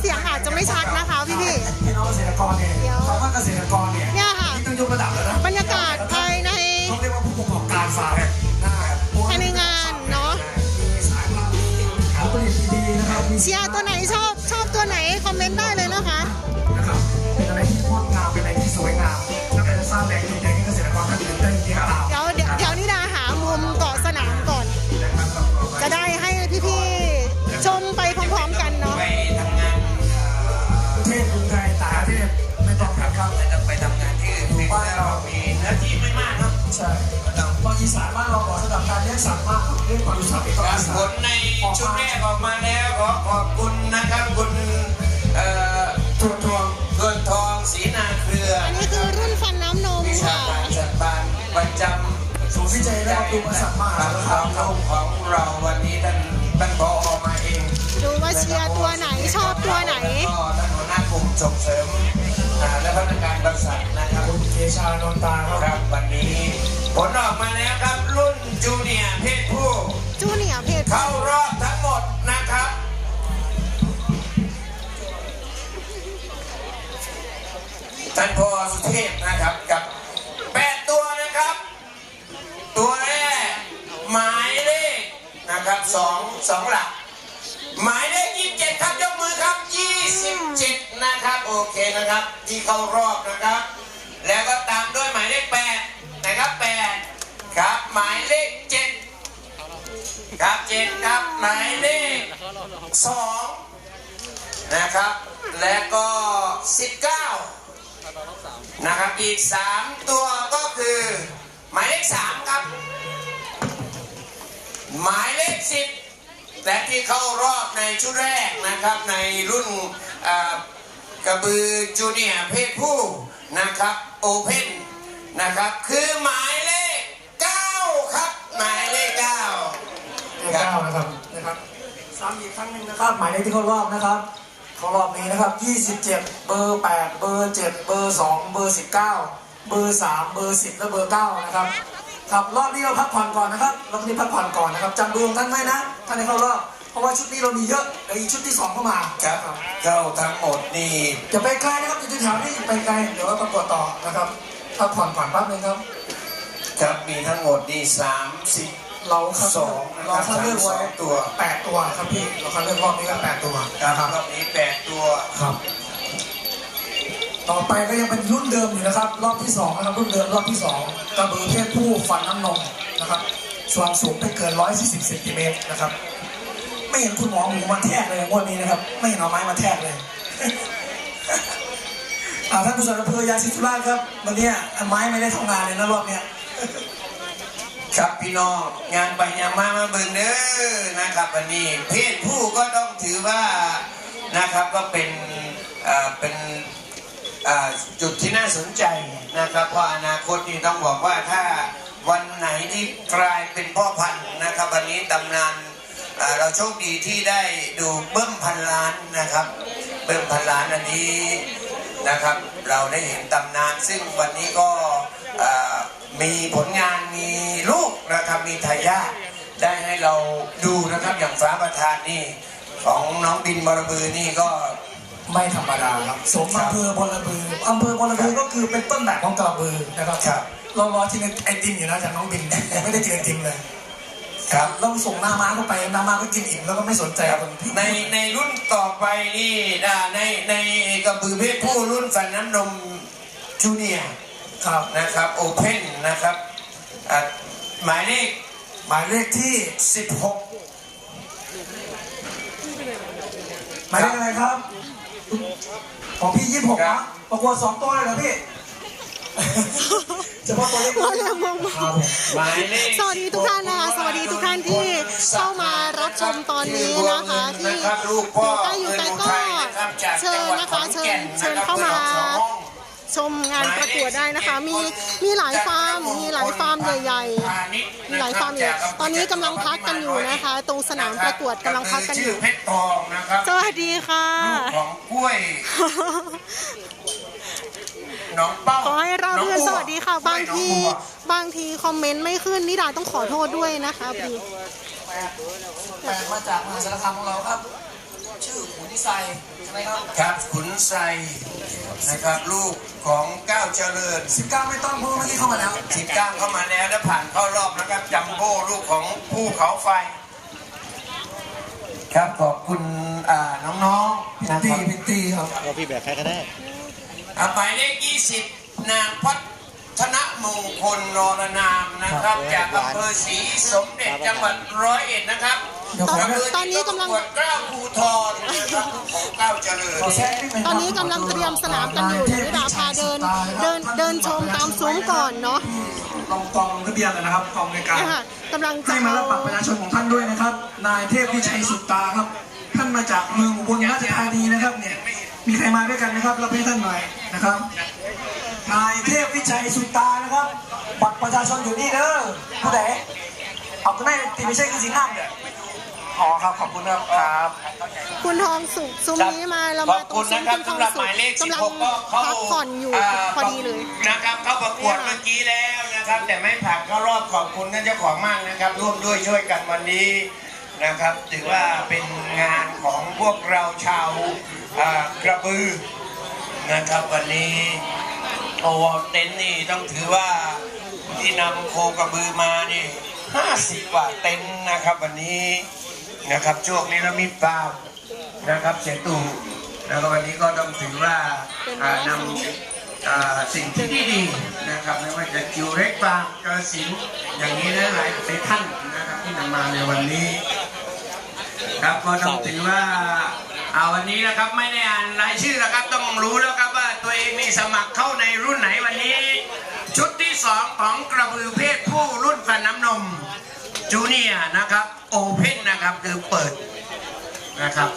เสียงอาจจะไม่ชัดนะคะพี่พี่ พี่น้องเกษตรกรเนี่ยเดี๋ยวคำว่าเกษตรกรเนี่ยเนี่ยค่ะ นี่ต้องยกระดับแล้วนะ ครับครับไม่ต้องไปทำงานที่อื่นเพียงแค่เรามีเนื้อที่ไม่มากครับใช่ตอนอีสานบ้านเราบอกระดับการเลี้ยงสัตว์มากเรื่องปศุสัตว์ต้องกาอีรสาผนลในชุดแรกออกมาแล้วขอขอบคุณนะครับคุณเอ่อตัวทองเงินทองศรีนาเครืออันนี้คือรุ่นฟันน้ำนมวิชาค่ะการจัดบานประจำศูนย์วิจัยและบำรุงสัตว์มหาคสารับรคามของของเราวันนี้ท่านท่านพอออกมาเองดูว่าเชียร์ตัวไหนชอบตัวไหนแล้วก็ท่านหัวหน้ากลุ่มส่งเสริม รับคุณเกชานนตาครับครับ วันนี้ ผลออกมาแล้วครับ รุ่นจูเนียร์เพศผู้ จูเนียร์เพจเข้ารอบทั้งหมดนะครับ ท่านพอสุเทพนะครับกับแปดตัวนะครับ ตัวแรกหมายเลขนะครับสองสองหลัก หมายเลขยี่สิบเจ็ดครับยกมือครับยี่สิบเจ็ดนะครับ โอเคนะครับ ที่เข้ารอบนะครับ แล้วก็ตามด้วยหมายเลขแปดนะครับแปดครับหมายเลขเจ็ดครับเจ็ดครับหมายเลขสองนะครับ แล้วก็สิบเก้านะครับอีกสามตัวก็คือหมายเลขสามครับ หมายเลขสิบและที่เข้ารอบในชุดแรกนะครับในรุ่นกระบือจูเนียร์เพศผู้ นะครับโอเพนนะครับ คือหมายเลขเก้าครับ หมายเลขเก้าเลขเก้านะครับนะครับซ้ำอีกครั้งหนึ่งนะครับ หมายเลขที่เข้ารอบนะครับเข้ารอบนี้นะครับ 27 เบอร์ 8 เบอร์ 7 เบอร์ 2 เบอร์ 19 เบอร์ 3 เบอร์ 10 และเบอร์ 9 นะครับครับรอบนี้เราพักผ่อนก่อนนะครับรอบนี้พักผ่อนก่อนนะครับจำดวงท่านไว้นะท่านในเข้ารอบเพ ราะว่าชุดนี้เรามีเยอะเดี๋ยวอีกชุดที่สองเข้ามาครับเข้าทั้งหมดนี่อย่าไปไกลนะครับอยู่แถวๆนี้อย่าไปไกลเดี๋ยวเราประกวดต่อนะครับพักผ่อนก่อนแป๊บนึงครับ ครับมีทั้งหมดนี่สามสิบเราคัดสองนะครับเราคัดเลือกไว้สามสิบสองตัวแปดตัวครับพี่เราคัดเลือกรอบนี้ก็แปดตัวครับรอบนี้แปดตัวครับ ต่อไปก็ยังเป็นรุ่นเดิมอยู่นะครับ รอบที่สองนะครับรุ่นเดิมรอบที่สองกระบือเพศผู้ฟันน้ำนมนะครับส่วนสูงไม่เกิน 140เซนติเมตรนะครับ ไม่เห็นคุณหมอหมูมาแทกเลยงวดนี้นะครับ ไม่เห็นเอาไม้มาแทกเลยอาท่านผู้ชมอำเภอยาสิทธิราชครับวันนี้ไม้ไม่ได้ทำงานเลยนะรอบเนี้ยครับพี่น้องงานไปงามามาเบิ่งเด้อนะครับวันนี้ เพศผู้ก็ต้องถือว่านะครับก็เป็นเอ่อเป็นอ่อจุดที่น่าสนใจนะครับเพราะอนาคตนี่ต้องบอกว่าถ้าวันไหนที่กลายเป็นพ่อพันธุ์นะครับวันนี้ตำนาน เอ่อเราโชคดีที่ได้ดูเบิ้มพันล้านนะครับ เบิ้มพันล้านอันนี้นะครับ เราได้เห็นตำนาน ซึ่งวันนี้ก็เอ่อมีผลงานมีลูกนะครับมีทายาทได้ให้เราดูนะครับอย่างฟ้าประธานนี่ของน้องบินบรบือนี่ก็ไม่ธรรมดาครับสมอำเภอบอระบืออำเภอบอระบือก็คือเป็นต้นแบบของกระบือนะครับครับเรารอกินไอติมอยู่นะจากน้องบินยังไม่ได้กินไอติมเลย ครับต้องส่งหน้าม้าเข้าไปหน้าม้าก็กินอิ่มแล้วก็ไม่สนใจคนที่ในในรุ่นต่อไปนี่อ่าในในกระบือเพศผู้รุ่นฟันน้ำนมจูเนียร์ครับนะครับโอเพนนะครับอะหมายเลขหมายเลขที่ 16 หมายเลขอะไรครับ ของพี่ยี่สิบหกครันะบประกวดสองตัวเลยเหรอพี่ เฉพาะตัวเล็กเราเรียกมองครับผมหมายเลข สวัสดีทุกท่านนะคะสวัสดีทุกท่านที่เข้ามารับชมตอนนี้นะคะที่นะครับลูกพ่ออยู่ใกล้อยู่ไกลก็เงินอุทัยนะครับจากเชิจัญงหวัดนะขอคะนเชิแก่ญนเชิญนะครับเข้ามาพื่อสองห้องชมงานประกวดได้นะคะ มีมีหลายฟาร์มมีหลายฟาร์มใหญ่ๆ มีหลายฟาร์มใหญ่ตอนนี้กำลังพักกันอยู่นะคะตรงสนามประกวดกำลังพักกันอยู่ชื่อเพชรทองนะครับสวัสดีค่ะลูกของกล้วยน้องเป้า ขอให้เราเพื่อนสวัสดีค่ะ บางทีน้องบัวบางทีคอมเมนต์ไม่ขึ้นนิดาต้องขอโทษด้วยนะคะพี่แปลมาจากมหาสารคามของเราครับ ชื่ออขุนไซใช่ไหมครับครับขุนไซนะครับลูกของก้าวเจริญ 19 ไม่ต้องพูดเมื่อกี้เข้ามาแล้วสิบเก้าเข้ามาแล้วและผ่านเข้ารอบนะครับจัมโบ้ลูกของภูเขาไฟ ครับขอบคุณอ่าน้องๆนะคตีรับพิตตี้ครับเราพี่แบบใครก็ได้อ่า หมายเลข20 นางพัฒนมงคลนรนามนะครับ จากอำเภอศรีสมเด็จจังหวัดร้อยเอ็ดนะครับเดี๋ยวขอำเภตอนนี้กำลังที่ประวดเกล้าภูทรนะครับของเกล้าเจริญขอแทรกนิดนึงตอนนี้กำลังเตรียมสนามกันอยู่เดี๋ยวนิดาพาเดินเดินเดินชมตามซุ้มก่อนเนาะลองกองทะเบียนกันนะครับกองในการนะคะกำลังจะให้มาเอารับบัตรประชาชนของท่านด้วยนะครับ นายเทพวิชัยสุตตาครับ ท่านมาจากเมืองอุบลราชธานีนะครับเนี่ย มีใครมาด้วยกันนะครับรับให้ท่านหน่อยนะครับนายเทพวิชัยสุตตานะครับบัตรประชาชนอยู่นี่เด้อผู้ใดเอาก็ได้ตีไม่ใช่คือสีน้ำเนี่ยอ๋อครับขอบคุณครับครับคุณทองสุขซุ้มนี้มาเราขมาอบตรคุงณซุ้มนะครับคุณทองสำหรับสุหขมายเลขกำลัง16ก็เข้าพักผ่อนอยู่าพอดีเลย นะครับเข้าประกวดเมื่อกี้แล้วนะครับ แต่ไม่ผ่านเข้ารอบขอบคุณท่านเจ้าของมากนะครับ ร่วมด้วยช่วยกันวันนี้ นะครับ ถือว่าเป็นงานของพวกเราชาวกระบือนะครับ วันนี้โอวอลเต็นท์นี่ต้องถือว่าที่นำโคกระบือมานี่50กว่าเต็นท์นะครับ วันนี้นะครับช่วงนี้เรามีฟาร์มนะครับเสียตู่แล้วก็วันนี้ก็ต้องถือว่าานำสิ่งที่ดีๆนะครับไม่ว่าจะจิวเล็กบางกระสินอย่างนี้นะหลายหลายท่านนะครับที่นำมาในวันนี้ ครับก็ต้องถือว่าเอาวันนี้นะครับไม่ได้อ่านรายชื่อแล้วครับต้องรู้แล้วครับว่าตัวเองมีสมัครเข้าในรุ่นไหนวันนี้ ชุดที่สองของกระบือเพศผู้รุ่นฟันน้ำนมจูเนียนะครับโอเพนนะครับคือเปิดนะครับ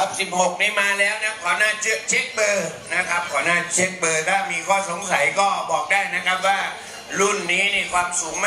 ครับ 16 นี้มาแล้วนะขอหน้าเช็คเบอร์นะครับ ขอหน้าเช็คเบอร์ถ้ามีข้อสงสัยก็บอกได้นะครับว่ารุ่นนี้นี่ความสูงไม่